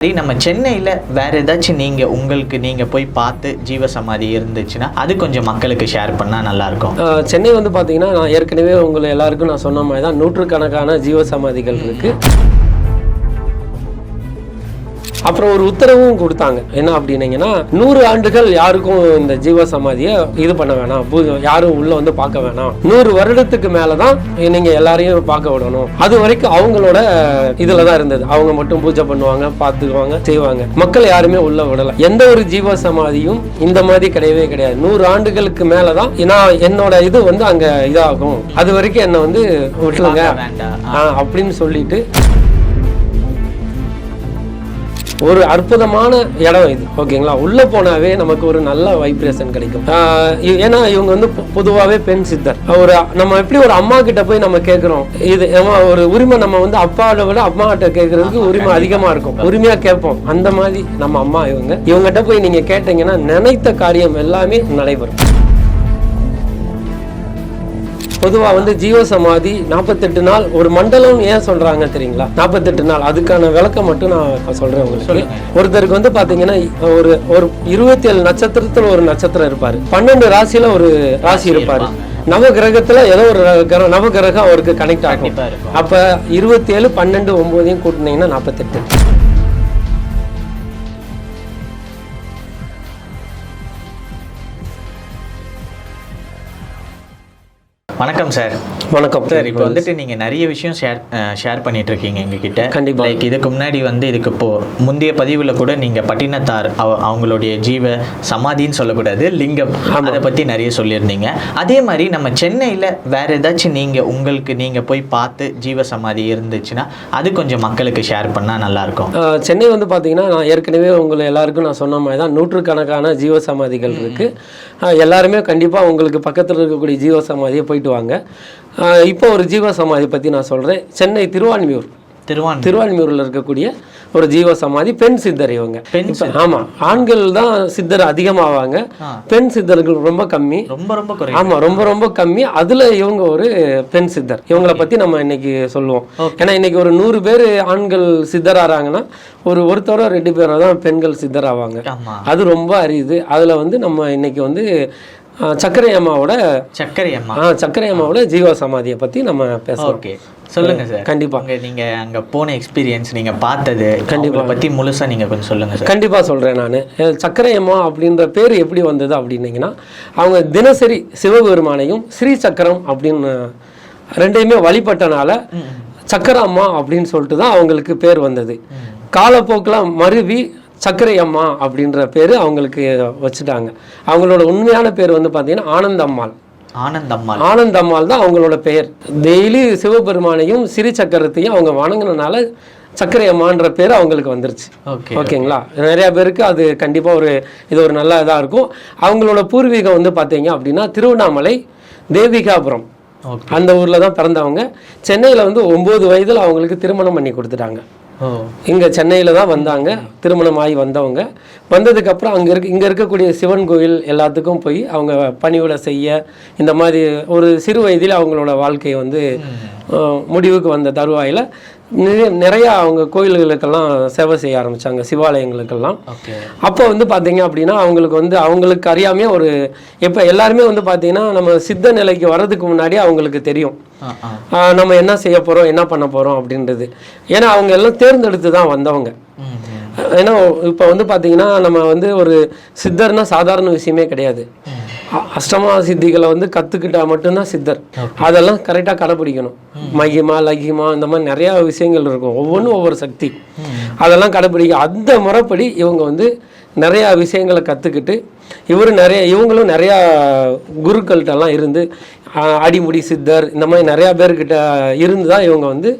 சரி, நம்ம சென்னையில் வேற ஏதாச்சும் நீங்கள் உங்களுக்கு நீங்கள் போய் பார்த்து ஜீவ சமாதி இருந்துச்சுன்னா அது கொஞ்சம் மக்களுக்கு ஷேர் பண்ணால் நல்லாயிருக்கும். சென்னை வந்து பார்த்தீங்கன்னா நான் ஏற்கனவே உங்களை எல்லாருக்கும் நான் சொன்ன மாதிரி தான் நூற்றுக்கணக்கான ஜீவ சமாதிகள் இருக்குது அப்புறம் ஒரு உத்தரவும் கொடுத்தாங்க. என்ன அப்படின்னீங்கன்னா நூறு ஆண்டுகள் யாருக்கும் இந்த ஜீவ சமாதியை இது பண்ண வேணாம். யாரும் உள்ள வந்து பார்க்க வேணாம். நூறு வருடத்துக்கு மேல தான் நீங்க எல்லாரையும் பார்க்க விடணும். அது வரைக்கும் அவங்களோட இதுல தான் இருந்தது. அவங்க மட்டும் பூஜை பண்ணுவாங்க பார்த்துக்குவாங்க செய்வாங்க. மக்கள் யாருமே உள்ள விடல. எந்த ஒரு ஜீவ சமாதியும் இந்த மாதிரி கிடையவே கிடையாது. நூறு ஆண்டுகளுக்கு மேல தான் நான் என்னோட இது வந்து அங்க இதாகும். அது வரைக்கும் என்னை வந்து விட்டுருங்க அப்படின்னு சொல்லிட்டு ஒரு அற்புதமான இடம் இது ஓகேங்களா? உள்ள போனாவே நமக்கு ஒரு நல்ல வைப்ரேஷன் கிடைக்கும். ஏன்னா இவங்க வந்து பொ- பொதுவாவே பெண் சித்தர். ஒரு நம்ம எப்படி ஒரு அம்மா கிட்ட போய் நம்ம கேட்கிறோம் இது ஒரு உரிமை நம்ம வந்து அப்பாவை விட அம்மா கிட்ட கேட்கறதுக்கு உரிமை அதிகமா இருக்கும். உரிமையா கேட்போம். அந்த மாதிரி நம்ம அம்மா இவங்க. இவங்ககிட்ட போய் நீங்க கேட்டீங்கன்னா நினைத்த காரியம் எல்லாமே நடைபெறும். பொதுவாக வந்து ஜீவ சமாதி நாற்பத்தெட்டு நாள் ஒரு மண்டலம் ஏன் சொல்றாங்க தெரியுங்களா? நாற்பத்தெட்டு நாள். அதுக்கான விளக்கம் மட்டும் நான் சொல்றேன் உங்களுக்கு. ஒருத்தருக்கு வந்து பாத்தீங்கன்னா ஒரு ஒரு இருபத்தி ஏழு நட்சத்திரத்துல ஒரு நட்சத்திரம் இருப்பாரு. பன்னெண்டு ராசியில ஒரு ராசி இருப்பாரு. நவ கிரகத்துல ஏதோ ஒரு கிர- நவ கிரகம் அவருக்கு கனெக்ட் ஆகும். அப்ப இருபத்தி ஏழு பன்னெண்டு ஒன்பதையும் கூட்டினீங்கன்னா நாற்பத்தெட்டு வணக்கம் சார். வணக்கம். சார் இப்போ வந்துட்டு நீங்கள் நிறைய விஷயம் ஷேர் ஷேர் பண்ணிட்டு இருக்கீங்க எங்ககிட்ட. கண்டிப்பா. லைக் இதுக்கு முன்னாடி வந்து இதுக்கு இப்போ முந்தைய பதிவில் கூட நீங்கள் பட்டினத்தார் அவ அவங்களுடைய ஜீவ சமாதின்னு சொல்லக்கூடாது லிங்கம் அதை பற்றி நிறைய சொல்லியிருந்தீங்க. அதே மாதிரி நம்ம சென்னையில் வேற ஏதாச்சும் நீங்கள் உங்களுக்கு நீங்கள் போய் பார்த்து ஜீவ சமாதி இருந்துச்சுன்னா அது கொஞ்சம் மக்களுக்கு ஷேர் பண்ணால் நல்லாயிருக்கும். சென்னை வந்து பார்த்தீங்கன்னா நான் ஏற்கனவே உங்களை எல்லாருக்கும் நான் சொன்ன மாதிரி தான் நூற்றுக்கணக்கான ஜீவ சமாதிகள் இருக்கு. ஆஹ் எல்லாருமே கண்டிப்பாக உங்களுக்கு பக்கத்தில் இருக்கக்கூடிய ஜீவ சமாதியை போயிட்டு வாங்க. இப்போ ஒரு ஜீவ சமாதி பற்றி நான் சொல்கிறேன் சென்னை திருவான்மியூர். திருவான் திருவான்மியூரில் இருக்கக்கூடிய ஒரு ஜீவ சமாதி பெண் சித்தர் இவங்க. பெண் இப்ப- ஆமா ஆண்கள் தான் சித்தர் அதிகமாவாங்க. பெண் சித்தர்கள் ரொம்ப கம்மி. ரொம்ப ரொம்ப குறை ஆமா ரொம்ப ரொம்ப கம்மி. அதுல இவங்க ஒரு பெண் சித்தர். இவங்கள பத்தி நம்ம இன்னைக்கு சொல்லுவோம். ஏன்னா இன்னைக்கு ஒரு நூறு பேர் ஆண்கள் சித்தர் ஆறாங்கன்னா ஒரு ஒருத்தரோ ரெண்டு பேரோ தான் பெண்கள் சித்தர் ஆவாங்க ஆமாம் அது ரொம்ப அரியுது அதுல வந்து நம்ம இன்னைக்கு வந்து சர்க்கரை அம்மாவோட சர்க்கரை அம்மா ஆ, சர்க்கரை அம்மாவோட ஜீவ சமாதியை பத்தி நம்ம பேசலாம் ஓகே. சொல்லுங்க சார். கண்டிப்பா. அங்க நீங்க அங்க போன எக்ஸ்பீரியன்ஸ் நீங்க பார்த்தது கண்டிப்பா. பத்தி முழுசா நீங்க கொஞ்சம் சொல்லுங்க சார். கண்டிப்பாக சொல்கிறேன் நான். சர்க்கரை அம்மா அப்படின்ற பேர் எப்படி வந்தது அப்படின்னீங்கன்னா அவங்க தினசரி சிவபெருமானையும் ஸ்ரீ சக்கரம் அப்படின்னு ரெண்டையுமே வழிபட்டனால சக்கர அம்மா அப்படின்னு சொல்லிட்டு தான் அவங்களுக்கு பேர் வந்தது. காலப்போக்கில் மருவி சர்க்கரை அம்மா அப்படின்ற பேர் அவங்களுக்கு வச்சுட்டாங்க. அவங்களோட உண்மையான பேர் வந்து பார்த்தீங்கன்னா ஆனந்தம்மாள். ஆனந்தம்மாள். ஆனந்தம்மாள் தான் அவங்களோட பெயர். டெய்லி சிவபெருமானையும் சிறி சக்கரத்தையும் அவங்க வணங்கினனால சர்க்கரை அம்மான்ற பேர் அவங்களுக்கு வந்துருச்சு. ஓகே ஓகேங்களா? நிறைய பேருக்கு அது கண்டிப்பாக ஒரு இது ஒரு நல்ல இதாக இருக்கும். அவங்களோட பூர்வீகம் வந்து பார்த்தீங்க அப்படின்னா திருவண்ணாமலை தேவிகாபுரம். அந்த ஊரில் தான் பிறந்தவங்க. சென்னையில் வந்து ஒம்பது வயதில் அவங்களுக்கு திருமணம் பண்ணி கொடுத்துட்டாங்க. இங்கே சென்னையில் தான் வந்தாங்க. திருமணம் ஆகி வந்தவங்க. வந்ததுக்கப்புறம் அங்கே இருக்க இங்கே இருக்கக்கூடிய சிவன் கோயில் எல்லாத்துக்கும் போய் அவங்க பணிவிட செய்ய இந்த மாதிரி ஒரு சிறு வயதில் அவங்களோட வாழ்க்கை வந்து முடிவுக்கு வந்த தருவாயில் நிறைய நிறைய அவங்க கோயில்களுக்கெல்லாம் சேவை செய்ய ஆரம்பிச்சாங்க சிவாலயங்களுக்கெல்லாம். அப்போ வந்து பார்த்தீங்க அப்படின்னா அவங்களுக்கு வந்து அவங்களுக்கு அறியாமே ஒரு இப்போ எல்லாருமே வந்து பார்த்தீங்கன்னா நம்ம சித்த நிலைக்கு வர்றதுக்கு முன்னாடி அவங்களுக்கு தெரியும். நம்ம என்ன செய்ய போகிறோம் என்ன பண்ண போகிறோம் அப்படின்றது. ஏன்னா அவங்க எல்லாம் தேர்ந்தெடுத்து தான் வந்தவங்க. ஏன்னா இப்போ வந்து பார்த்தீங்கன்னா நம்ம வந்து ஒரு சித்தர்னா சாதாரண விஷயமே கிடையாது. அஷ்டமா சித்திகளை வந்து கற்றுக்கிட்டா மட்டும்தான் சித்தர். அதெல்லாம் கரெக்டாக கடைப்பிடிக்கணும் மகிமா லகிமா இந்த மாதிரி நிறையா விஷயங்கள் இருக்கும். ஒவ்வொன்றும் ஒவ்வொரு சக்தி. அதெல்லாம் கடைப்பிடிக்க அந்த முறைப்படி இவங்க வந்து நிறையா விஷயங்களை கற்றுக்கிட்டு இவர் நிறைய இவங்களும் நிறையா குருக்கள்கிட்டலாம் இருந்து அடிமுடி சித்தர் இந்த மாதிரி நிறையா பேர்கிட்ட இருந்து தான் இவங்க வந்து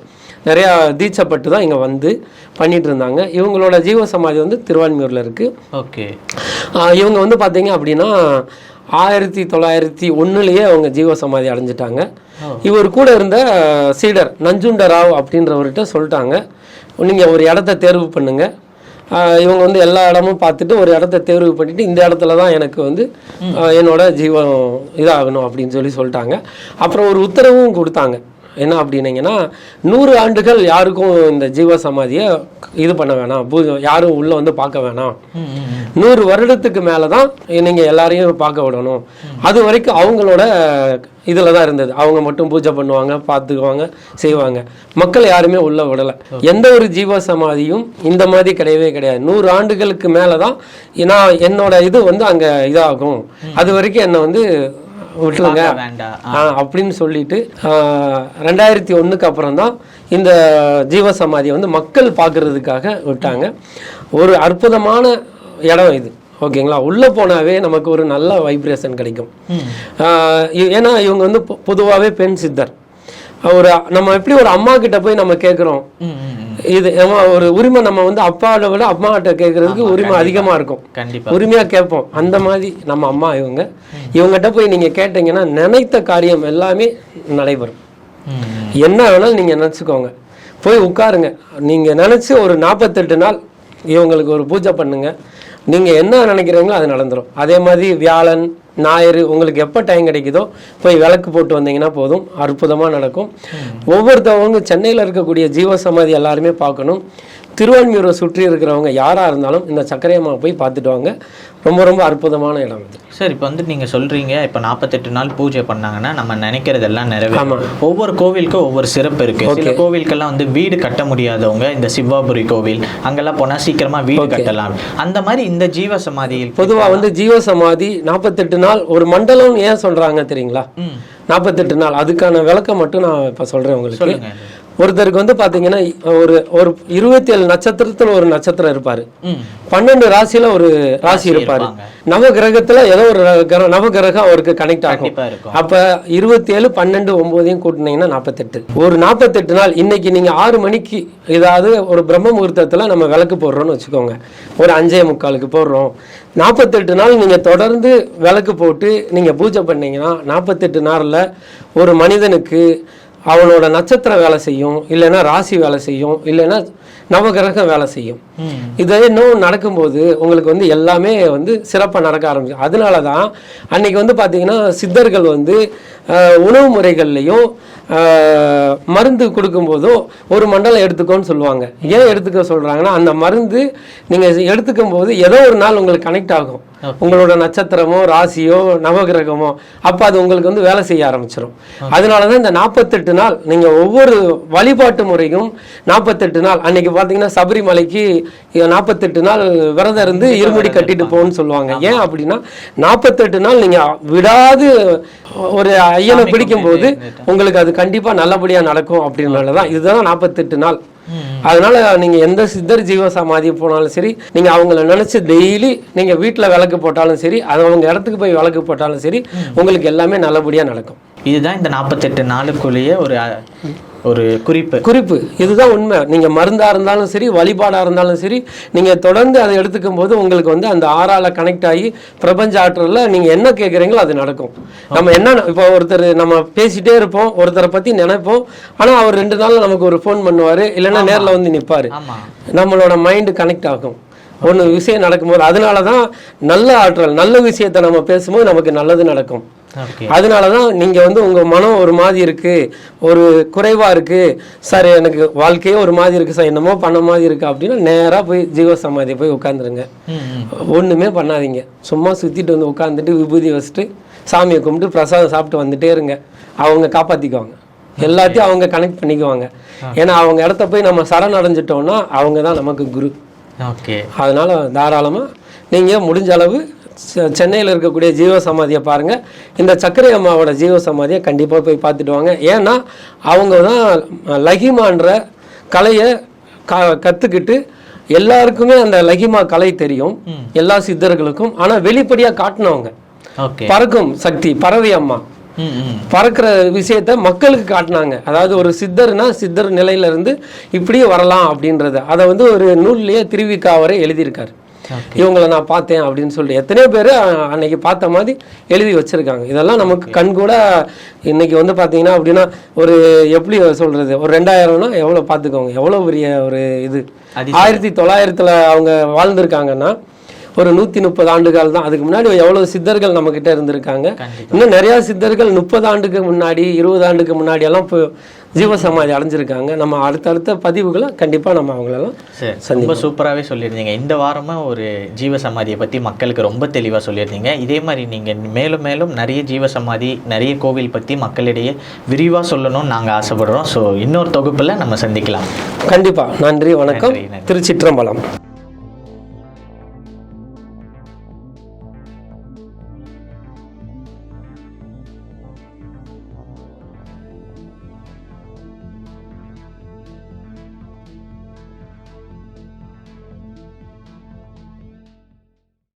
நிறையா தீட்சைப்பட்டு தான் இங்கே வந்து பண்ணிட்டு இருந்தாங்க இவங்களோட ஜீவ சமாதி வந்து திருவான்மியூரில் இருக்குது ஓகே இவங்க வந்து பார்த்தீங்க அப்படின்னா ஆயிரத்தி தொள்ளாயிரத்தி ஒன்றுலேயே அவங்க ஜீவ சமாதி அடைஞ்சிட்டாங்க. இவர் கூட இருந்த சீடர் நஞ்சுண்ட ராவ் அப்படின்றவர்கிட்ட சொல்லிட்டாங்க. நீங்கள் ஒரு இடத்த தேர்வு பண்ணுங்க. இவங்க வந்து எல்லா இடமும் பார்த்துட்டு ஒரு இடத்த தேர்வு பண்ணிட்டு இந்த இடத்துல தான் எனக்கு வந்து என்னோட ஜீவம் இதாகணும் அப்படின்னு சொல்லி சொல்லிட்டாங்க. அப்புறம் ஒரு உத்தரவும் கொடுத்தாங்க. என்ன அப்படின்னீங்கன்னா நூறு ஆண்டுகள் யாருக்கும் இந்த ஜீவ சமாதியை இது பண்ண வேணாம். பூஜை யாரும் உள்ள வந்து பார்க்க வேணாம். நூறு வருடத்துக்கு மேலே தான் நீங்கள் எல்லாரையும் பார்க்க விடணும். அது வரைக்கும் அவங்களோட இதில் தான் இருந்தது. அவங்க மட்டும் பூஜை பண்ணுவாங்க பார்த்துக்குவாங்க செய்வாங்க. மக்கள் யாருமே உள்ள விடலை. எந்த ஒரு ஜீவ சமாதியும் இந்த மாதிரி கிடையவே கிடையாது. நூறு ஆண்டுகளுக்கு மேலே தான் நான் என்னோட இது வந்து அங்கே இதாகும். அது வரைக்கும் என்னை வந்து விட்டுருங்க. அப்படின்னு சொல்லிட்டு ரெண்டாயிரத்தி ஒண்ணுக்கு அப்புறம் தான் இந்த ஜீவ சமாதியை வந்து மக்கள் பார்க்கறதுக்காக விட்டாங்க. ஒரு அற்புதமான இடம் இது. ஓகேங்களா? உள்ளே போனாவே நமக்கு ஒரு நல்ல வைப்ரேஷன் கிடைக்கும். ஏன்னா இவங்க வந்து பொதுவாகவே பெண் சித்தர். ஒரு நம்ம எப்படி ஒரு அம்மா கிட்ட போய் நம்ம கேட்குறோம். இது நம்ம ஒரு உரிமை நம்ம வந்து அப்பாவை விட அம்மா கிட்ட கேட்கறதுக்கு உரிமை அதிகமா இருக்கும். கண்டிப்பா. உரிமையா கேட்போம். அந்த மாதிரி நம்ம அம்மா இவங்க. இவங்ககிட்ட போய் நீங்க கேட்டீங்கன்னா நினைத்த காரியம் எல்லாமே நடைபெறும். என்ன வேணாலும் நீங்க நினைச்சுக்கோங்க. போய் உட்காருங்க. நீங்க நினைச்சு ஒரு நாற்பத்தெட்டு நாள் இவங்களுக்கு ஒரு பூஜை பண்ணுங்க. நீங்க என்ன நினைக்கிறீங்களோ அது நடந்துரும். அதே மாதிரி வியாழன் ஞாயிறு உங்களுக்கு எப்போ டைம் கிடைக்குதோ போய் விளக்கு போட்டு வந்தீங்கன்னா போதும். அற்புதமாக நடக்கும். ஒவ்வொருத்தவங்க சென்னையில் இருக்கக்கூடிய ஜீவ சமாதி எல்லாருமே பார்க்கணும். திருவான்மியூரை சுற்றி இருக்கிறவங்க யாராக இருந்தாலும் இந்த சக்கரையம்மா போய் பார்த்துட்டு வாங்க. ரொம்ப ரொம்ப அற்புதமான இடம் இது. சார் இப்போ வந்து நீங்க சொல்றீங்க இப்போ நாற்பத்தெட்டு நாள் பூஜை பண்ணாங்கன்னா நம்ம நினைக்கிறதெல்லாம். நிறைவேறும். ஒவ்வொரு கோவிலுக்கும் ஒவ்வொரு சிறப்பு இருக்கு. சில கோவிலுக்கெல்லாம் வந்து வீடு கட்ட முடியாதவங்க இந்த சிவாபுரி கோவில் அங்கெல்லாம் போனா சீக்கிரமா வீடு கட்டலாம். அந்த மாதிரி இந்த ஜீவ சமாதியில் பொதுவா வந்து ஜீவ சமாதி நாற்பத்தெட்டு நாள் ஒரு மண்டலம் ஏன் சொல்றாங்க தெரியுங்களா. நாற்பத்தெட்டு நாள். அதுக்கான விளக்கம் மட்டும் நான் இப்போ சொல்றேன் உங்களுக்கு. சொல்லுங்க. ஒருத்தருக்கு வந்து பாத்தீங்கன்னா ஒரு ஒரு இருபத்தி ஏழு நட்சத்திரத்துல ஒரு நட்சத்திரம் இருப்பாரு. பன்னெண்டு ராசியில ஒரு ராசி இருப்பாரு. நவ கிரகத்துல ஏதோ ஒரு நவ கிரகம் அவருக்கு கனெக்ட் ஆகும். அப்ப இருபத்தி ஏழு பன்னெண்டு ஒன்பதையும் கூட்டினீங்கன்னா நாற்பத்தெட்டு ஒரு நாற்பத்தெட்டு நாள் இன்னைக்கு நீங்க ஆறு மணிக்கு ஏதாவது ஒரு பிரம்ம முகூர்த்தத்துல நம்ம விளக்கு போடுறோம்னு வச்சுக்கோங்க. ஒரு அஞ்சே முக்காலுக்கு போடுறோம். நாற்பத்தெட்டு நாள் நீங்க தொடர்ந்து விளக்கு போட்டு நீங்க பூஜை பண்ணீங்கன்னா நாற்பத்தெட்டு நாள்ல ஒரு மனிதனுக்கு அவனோட நட்சத்திரம் வேலை செய்யும் இல்லைன்னா ராசி வேலை செய்யும் இல்லைன்னா நவகிரகம் வேலை செய்யும். இது இன்னும் நடக்கும்போது உங்களுக்கு வந்து எல்லாமே வந்து சிறப்பாக நடக்க ஆரம்பிச்சு அதனால தான் அன்னைக்கு வந்து பார்த்தீங்கன்னா சித்தர்கள் வந்து உணவு முறைகள்லையும் மருந்து கொடுக்கும்போதும் ஒரு மண்டலம் எடுத்துக்கோன்னு சொல்லுவாங்க. ஏன் எடுத்துக்க சொல்கிறாங்கன்னா அந்த மருந்து நீங்கள் எடுத்துக்கும் போது ஏதோ ஒரு நாள் உங்களுக்கு கனெக்ட் ஆகும். உங்களோட நட்சத்திரமோ ராசியோ நவகிரகமோ அப்போ அது உங்களுக்கு வந்து வேலை செய்ய ஆரம்பிச்சிடும் அதனால தான் இந்த நாற்பத்தெட்டு நாள் நீங்கள் ஒவ்வொரு வழிபாட்டு முறையும் நாற்பத்தெட்டு நாள். அன்னைக்கு பார்த்தீங்கன்னா சபரிமலைக்கு நாற்பத்தெட்டு நாள் விரதம் இருந்து இருமுடி கட்டிட்டு போகணும்னு சொல்லுவாங்க. ஏன் அப்படின்னா நாற்பத்தெட்டு நாள் நீங்கள் விடாது ஒரு ஐயனை பிடிக்கும்போது உங்களுக்கு அது கண்டிப்பாக நல்லபடியாக நடக்கும் அப்படின்றனால தான் இதுதான் நாற்பத்தெட்டு நாள். அதனால நீங்க எந்த சித்தர் ஜீவ சமாதி போனாலும் சரி நீங்க அவங்கள நினைச்சு டெய்லி நீங்க வீட்ல விளக்கு போட்டாலும் சரி அது அவங்க இடத்துக்கு போய் விளக்கு போட்டாலும் சரி உங்களுக்கு எல்லாமே நல்லபடியா நடக்கும். இதுதான் இந்த நாற்பத்தெட்டு நாளுக்குள்ளேயே ஒரு ஒரு குறிப்பு. குறிப்பு. இதுதான் உண்மை. நீங்க மருந்தா இருந்தாலும் சரி வழிபாடா இருந்தாலும் சரி நீங்க தொடர்ந்து அதை எடுத்துக்கும் போது உங்களுக்கு வந்து அந்த ஆறால கனெக்ட் ஆகி பிரபஞ்ச ஆற்றல்ல நீங்க என்ன கேட்குறீங்களோ அது நடக்கும். நம்ம என்ன இப்போ ஒருத்தர் நம்ம பேசிட்டே இருப்போம் ஒருத்தரை பத்தி நினைப்போம் ஆனா அவர் ரெண்டு நாள்ல நமக்கு ஒரு ஃபோன் பண்ணுவாரு இல்லைன்னா நேர்ல வந்து நிப்பாரு. ஆமா. நம்மளோட மைண்டு கனெக்ட் ஆகும். ஒன்று விஷயம் நடக்கும்போது அதனால தான் நல்ல ஆற்றல் நல்ல விஷயத்தை நம்ம பேசும்போது நமக்கு நல்லது நடக்கும். அதனால தான் நீங்கள் வந்து உங்கள் மனம் ஒரு மாதிரி இருக்குது ஒரு குறைவாக இருக்குது சார் எனக்கு வாழ்க்கையே ஒரு மாதிரி இருக்குது சார். என்னமோ பண்ண மாதிரி இருக்குது அப்படின்னா நேராக போய் ஜீவ சமாதி போய் உட்காந்துருங்க ஒன்றுமே பண்ணாதீங்க. சும்மா சுற்றிட்டு வந்து உட்காந்துட்டு விபூதி வச்சுட்டு சாமியை கும்பிட்டு பிரசாதம் சாப்பிட்டு வந்துட்டே இருங்க. அவங்க காப்பாற்றிக்குவாங்க எல்லாத்தையும் அவங்க கனெக்ட் பண்ணிக்குவாங்க. ஏன்னா அவங்க இடத்த போய் நம்ம சரண் அடைஞ்சிட்டோம்னா அவங்க தான் நமக்கு குரு. ஓகே அதனால தாராளமாக நீங்கள் முடிஞ்ச அளவு சென்னையில் இருக்கக்கூடிய ஜீவ சமாதியை பாருங்கள் இந்த சக்கரை அம்மாவோட ஜீவ சமாதியை கண்டிப்பாக போய் பார்த்துட்டு வாங்க. ஏன்னா அவங்க தான் லகிமான்ற கலையை க கற்றுக்கிட்டு எல்லாருக்குமே அந்த லகிமா கலை தெரியும். எல்லா சித்தர்களுக்கும். ஆனால் வெளிப்படையாக காட்டினவங்க. பறக்கும் சக்தி பறவை அம்மா. பறக்கிற விஷயத்த மக்களுக்கு காட்டினாங்க. அதாவது ஒரு சித்தர்னா சித்தர் நிலையில இருந்து இப்படியே வரலாம் அப்படின்றத. அதை வந்து ஒரு நூல்லையே திருவிக்கா அவரே எழுதியிருக்காரு. இவங்கள நான் பார்த்தேன் அப்படின்னு சொல்லிட்டு எத்தனையோ பேர் அன்னைக்கு பார்த்த மாதிரி எழுதி வச்சிருக்காங்க. இதெல்லாம் நமக்கு கண் கூட இன்னைக்கு வந்து பார்த்தீங்கன்னா அப்படின்னா ஒரு எப்படி சொல்றது ஒரு ரெண்டாயிரம்னா எவ்வளோ பார்த்துக்கோங்க. எவ்வளோ பெரிய ஒரு இது. ஆயிரத்தி தொள்ளாயிரத்துல அவங்க வாழ்ந்திருக்காங்கன்னா ஒரு நூற்றி முப்பது ஆண்டுகள் தான். அதுக்கு முன்னாடி எவ்வளோ சித்தர்கள் நம்மக்கிட்ட இருந்திருக்காங்க. இன்னும் நிறையா சித்தர்கள் முப்பது ஆண்டுக்கு முன்னாடி இருபது ஆண்டுக்கு முன்னாடி எல்லாம் இப்போ ஜீவசமாதி அடைஞ்சிருக்காங்க. நம்ம அடுத்தடுத்த பதிவுகளை கண்டிப்பாக நம்ம அவங்களெல்லாம் சரி ரொம்ப சூப்பராகவே சொல்லியிருந்தீங்க. இந்த வாரமாக ஒரு ஜீவ சமாதியை பற்றி மக்களுக்கு ரொம்ப தெளிவாக சொல்லியிருந்தீங்க. இதே மாதிரி நீங்கள் மேலும் மேலும் நிறைய ஜீவ சமாதி நிறைய கோவில் பற்றி மக்களிடையே விரிவாக சொல்லணும்னு நாங்கள் ஆசைப்படுறோம். ஸோ இன்னொரு தொகுப்பில் நம்ம சந்திக்கலாம். கண்டிப்பாக நன்றி வணக்கம். திருச்சிற்றம்பலம்.